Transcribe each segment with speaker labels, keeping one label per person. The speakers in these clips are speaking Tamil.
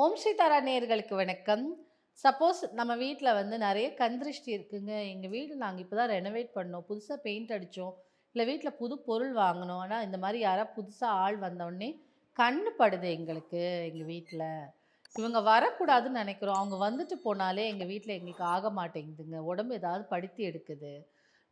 Speaker 1: ஓம் ஸ்ரீ தாரா வணக்கம். சப்போஸ் நம்ம வீட்டில் வந்து நிறைய கந்திருஷ்டி இருக்குங்க. எங்கள் வீடு நாங்கள் இப்போ தான் ரெனோவேட் பண்ணோம். புதுசாக பெயிண்ட் அடித்தோம் இல்லை வீட்டில் புது பொருள் வாங்கினோம். ஆனால் இந்த மாதிரி யாராவது புதுசாக ஆள் வந்தோடனே கண்ணு படுது எங்களுக்கு எங்கள் வீட்டில் இவங்க வரக்கூடாதுன்னு நினைக்கிறோம். அவங்க வந்துட்டு போனாலே எங்கள் வீட்டில் எங்களுக்கு ஆக மாட்டேங்குதுங்க. உடம்பு ஏதாவது படுத்தி எடுக்குது.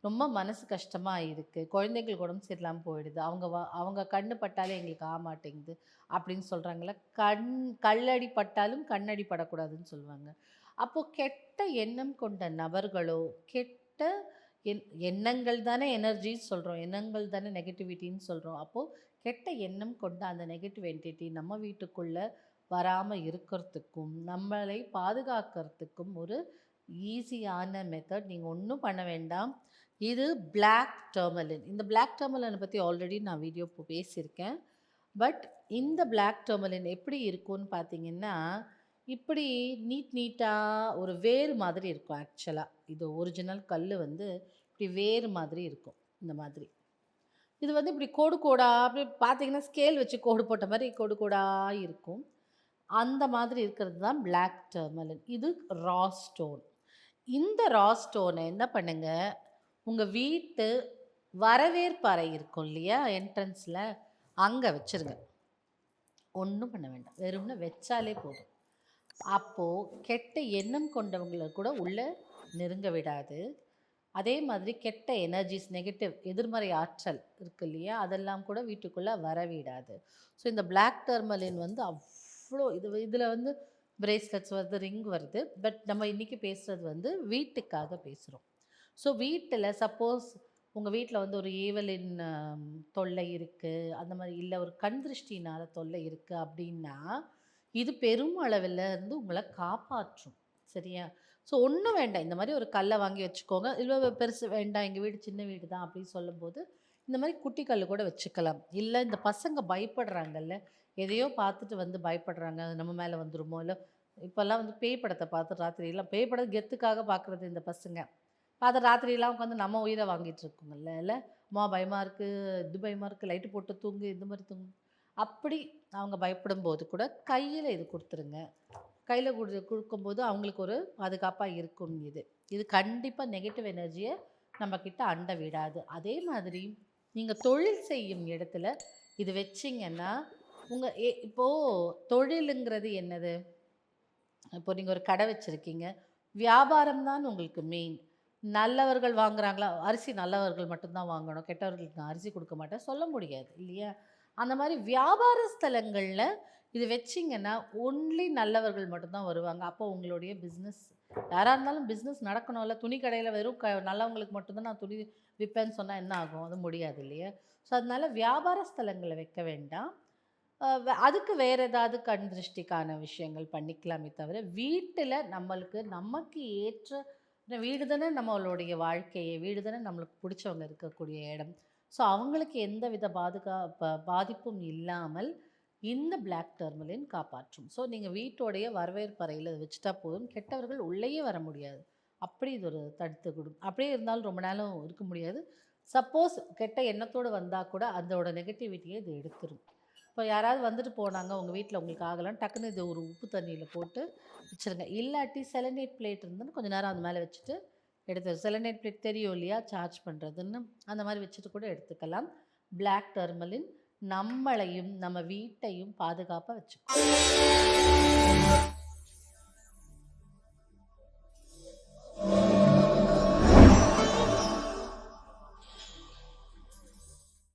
Speaker 1: ரொம்ப மனசு கஷ்டமாக இருக்குது குழந்தைங்களுக்கு உடம்பு சரியில்லாமல் போயிடுது. அவங்க வ அவங்க கண்ணு பட்டாலே எங்களுக்கு ஆக மாட்டேங்குது அப்படின்னு சொல்கிறாங்களே கண் கல்லடி பட்டாலும் கண்ணடி படக்கூடாதுன்னு சொல்லுவாங்க. அப்போது கெட்ட எண்ணம் கொண்ட நபர்களோ கெட்ட எண் எண்ணங்கள் தானே எனர்ஜின்னு சொல்கிறோம் எண்ணங்கள் தானே நெகட்டிவிட்டின்னு சொல்கிறோம் அப்போது கெட்ட எண்ணம் கொண்ட அந்த நெகட்டிவ் என்டிட்டி நம்ம வீட்டுக்குள்ளே வராமல் இருக்கிறதுக்கும் நம்மளை பாதுகாக்கிறதுக்கும் ஒரு ஈஸியான மெத்தட் நீங்கள் ஒன்றும் பண்ண வேண்டாம். இது பிளாக் டெர்மலின் இந்த பிளாக் டர்மலினை பற்றி ஆல்ரெடி நான் வீடியோ இப்போ பேசியிருக்கேன். பட் இந்த பிளாக் டெர்மலின் எப்படி இருக்கும்னு பார்த்தீங்கன்னா இப்படி நீட் நீட்டாக ஒரு வேர் மாதிரி இருக்கும் ஆக்சுவலாக இது ஒரிஜினல் கல் வந்து இப்படி வேர் மாதிரி இருக்கும் இந்த மாதிரி. இது வந்து இப்படி கோடு கோடாக அப்படி பார்த்தீங்கன்னா ஸ்கேல் வச்சு கோடு போட்ட மாதிரி கோடு கோடாக இருக்கும். அந்த மாதிரி இருக்கிறது தான் பிளாக் டெர்மலின் இது ரா ஸ்டோன் இந்த ரா ஸ்டோனை என்ன பண்ணுங்கள் உங்கள் வீட்டு வரவேற்பறை இருக்கும் இல்லையா? என்ட்ரன்ஸில் அங்கே வச்சுருங்க. ஒன்றும் பண்ண வேண்டாம். வெறும்னு வச்சாலே போதும். அப்போது கெட்ட எண்ணம் கொண்டவங்களை கூட உள்ளே நெருங்க விடாது. அதே மாதிரி கெட்ட எனர்ஜிஸ் நெகட்டிவ் எதிர்மறை ஆற்றல் இருக்கு இல்லையா? அதெல்லாம் கூட வீட்டுக்குள்ளே வரவிடாது. ஸோ இந்த பிளாக் டர்மலின் வந்து அவ்வளோ இது இதில் வந்து பிரேஸ்லெட்ஸ் வருது ரிங் வருது. பட் நம்ம இன்றைக்கி பேசுகிறது வந்து வீட்டுக்காக பேசுகிறோம் ஸோ வீட்டில் சப்போஸ் உங்கள் வீட்டில் வந்து ஒரு ஏவலின் தொல்லை இருக்குது அந்த மாதிரி இல்லை ஒரு கண் திருஷ்டினால் தொல்லை இருக்குது அப்படின்னா இது பெரும் அளவில் இருந்து உங்களை காப்பாற்றும். சரியா? ஸோ ஒன்றும் வேண்டாம். இந்த மாதிரி ஒரு கல்லை வாங்கி வச்சுக்கோங்க. இல்லை பெருசு வேண்டாம். எங்கள் வீடு சின்ன வீடு தான் அப்படின்னு சொல்லும்போது இந்த மாதிரி குட்டி கல் கூட வச்சுக்கலாம். இல்லை இந்த பசங்க பயப்படுறாங்கல்ல எதையோ பார்த்துட்டு வந்து பயப்படுறாங்க. அது நம்ம மேலே வந்துருமோ? இல்லை இப்போல்லாம் வந்து பேய் படத்தை பார்த்து ராத்திரியெல்லாம் பேய் படம் கெத்துக்காக பார்க்குறது இந்த பசங்க. பார்த்து ராத்திரியெல்லாம் உட்காந்து நம்ம உயிரை வாங்கிட்டு இருக்கோங்கல்ல இல்லை? அம்மா பயமாக இருக்குது இது பயமாக இருக்குது லைட்டு போட்டு தூங்கு இந்த மாதிரி தூங்கு. அப்படி அவங்க பயப்படும் போது கூட கையில் இது கொடுத்துருங்க. கையில் கொடு கொடுக்கும்போது அவங்களுக்கு ஒரு பாதுகாப்பாக இருக்கும் இது. இது கண்டிப்பாக நெகட்டிவ் எனர்ஜியை நம்மக்கிட்ட அண்ட விடாது. அதே மாதிரி நீங்கள் தொழில் செய்யும் இடத்துல இது வச்சிங்கன்னா உங்கள் ஏ இப்போது தொழிலுங்கிறது என்னது? இப்போ நீங்கள் ஒரு கடை வச்சுருக்கீங்க. வியாபாரம் தான் உங்களுக்கு மெயின் நல்லவர்கள் வாங்குறாங்களா? அரிசி நல்லவர்கள் மட்டும்தான் வாங்கணும். கெட்டவர்களுக்கு நான் அரிசி கொடுக்க மாட்டேன். சொல்ல முடியாது இல்லையா? அந்த மாதிரி வியாபார ஸ்தலங்களில் இது வச்சிங்கன்னா ஒன்லி நல்லவர்கள் மட்டும்தான் வருவாங்க. அப்போ உங்களுடைய பிஸ்னஸ் யாராக இருந்தாலும் பிஸ்னஸ் நடக்கணும்ல. துணி கடையில் வெறும் க நல்லவங்களுக்கு மட்டும்தான் நான் துணி விற்பேன்னு சொன்னால் என்ன ஆகும்? அது முடியாது இல்லையா? ஸோ அதனால வியாபார ஸ்தலங்களை வைக்க வேண்டாம். அதுக்கு வேறு ஏதாவது கண் திருஷ்டிக்கான விஷயங்கள் பண்ணிக்கலாமே தவிர வீட்டில் நம்மளுக்கு நமக்கு ஏற்ற வீடு தானே நம்மளுடைய வாழ்க்கையை. வீடு தானே நம்மளுக்கு பிடிச்சவங்க இருக்கக்கூடிய இடம். ஸோ அவங்களுக்கு எந்த வித பாதுகா பாதிப்பும் இல்லாமல் இந்த பிளாக் டெர்மலின் காப்பாற்றும். ஸோ நீங்கள் வீட்டோடைய வரவேற்பறையில் வச்சுட்டா போதும். கெட்டவர்கள் உள்ளேயே வர முடியாது. அப்படி இது ஒரு தடுத்து கொடு அப்படியே இருந்தாலும் ரொம்ப நேரம் இருக்க முடியாது. சப்போஸ் கெட்ட எண்ணத்தோடு வந்தால் கூட அதோட நெகட்டிவிட்டியை இது எடுத்துரும். இப்போ யாராவது வந்துட்டு போனாங்க உங்கள் வீட்டில் உங்களுக்கு ஆகலாம் டக்குன்னு இது ஒரு உப்பு தண்ணியில் போட்டு வச்சுருங்க. இல்லாட்டி செலனேட் பிளேட் இருந்துன்னு கொஞ்சம் நேரம் அந்த மேலே வச்சுட்டு எடுத்து செலனேட் பிளேட் தெரியும் இல்லையா? சார்ஜ் பண்ணுறதுன்னு அந்த மாதிரி வச்சுட்டு கூட எடுத்துக்கலாம். பிளாக் டர்மலின் நம்மளையும் நம்ம வீட்டையும் பாதுகாப்பாக வச்சுக்கோ.